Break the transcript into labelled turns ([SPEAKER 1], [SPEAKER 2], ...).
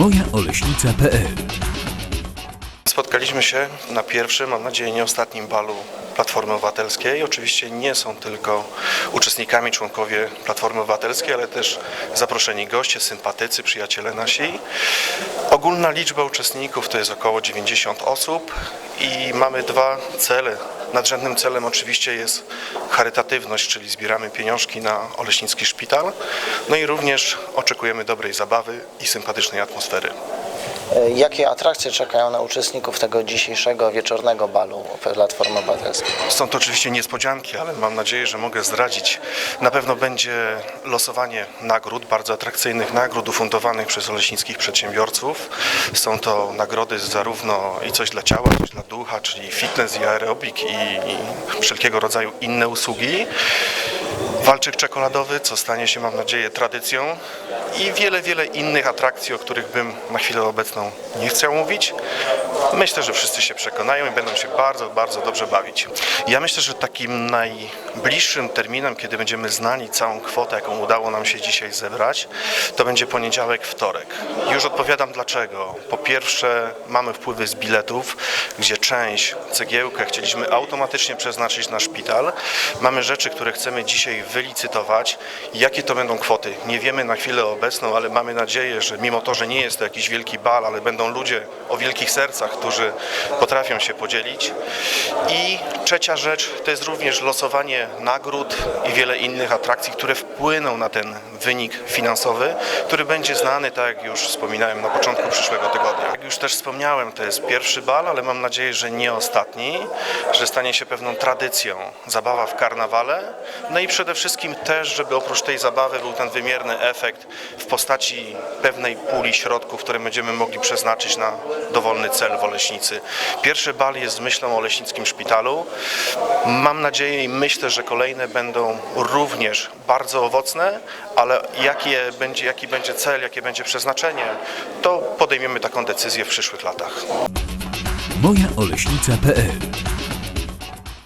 [SPEAKER 1] mojaoleśnica.pl
[SPEAKER 2] Spotkaliśmy się na pierwszym, mam nadzieję nie ostatnim balu Platformy Obywatelskiej. Oczywiście nie są tylko uczestnikami, członkowie Platformy Obywatelskiej, ale też zaproszeni goście, sympatycy, przyjaciele nasi. Ogólna liczba uczestników to jest około 90 osób i mamy dwa cele. Nadrzędnym celem oczywiście jest charytatywność, czyli zbieramy pieniążki na Oleśnicki Szpital. No i również oczekujemy dobrej zabawy i sympatycznej atmosfery.
[SPEAKER 3] E, Jakie atrakcje czekają na uczestników tego dzisiejszego wieczornego balu Platformy Obywatelskiej?
[SPEAKER 2] Są to oczywiście niespodzianki, ale mam nadzieję, że mogę zdradzić. Na pewno będzie losowanie nagród, bardzo atrakcyjnych nagród ufundowanych przez oleśnickich przedsiębiorców. Są to nagrody zarówno i coś dla ciała, coś dla ducha, czyli fitness i aerobik i, i wszelkiego rodzaju inne usługi. Walczyk czekoladowy, co stanie się, mam nadzieję, tradycją i wiele, wiele innych atrakcji, o których bym na chwilę obecną nie chciał mówić. Myślę, że wszyscy się przekonają i będą się bardzo, bardzo dobrze bawić. Ja myślę, że takim najbliższym terminem, kiedy będziemy znali całą kwotę, jaką udało nam się dzisiaj zebrać, to będzie poniedziałek, wtorek. Już odpowiadam dlaczego. Po pierwsze, mamy wpływy z biletów, gdzie część, cegiełkę chcieliśmy automatycznie przeznaczyć na szpital. Mamy rzeczy, które chcemy dzisiaj wylicytować. Jakie to będą kwoty? Nie wiemy na chwilę obecną, ale mamy nadzieję, że mimo to, że nie jest to jakiś wielki bal, ale będą ludzie o wielkich sercach, którzy potrafią się podzielić. I trzecia rzecz to jest również losowanie nagród i wiele innych atrakcji, które wpłyną na ten wynik finansowy, który będzie znany, tak jak już wspominałem, na początku przyszłego tygodnia. Jak już też wspomniałem, to jest pierwszy bal, ale mam nadzieję, że nie ostatni, że stanie się pewną tradycją zabawa w karnawale. No i przede wszystkim też, żeby oprócz tej zabawy był ten wymierny efekt w postaci pewnej puli środków, które będziemy mogli przeznaczyć na dowolny cel w Oleśnicy. Pierwszy bal jest myślą o Leśnickim Szpitalu. Mam nadzieję i myślę, że kolejne będą również bardzo owocne, ale jakie będzie, jaki będzie cel, jakie będzie przeznaczenie, to podejmiemy taką decyzję w przyszłych latach.
[SPEAKER 1] mojaoleśnica.pl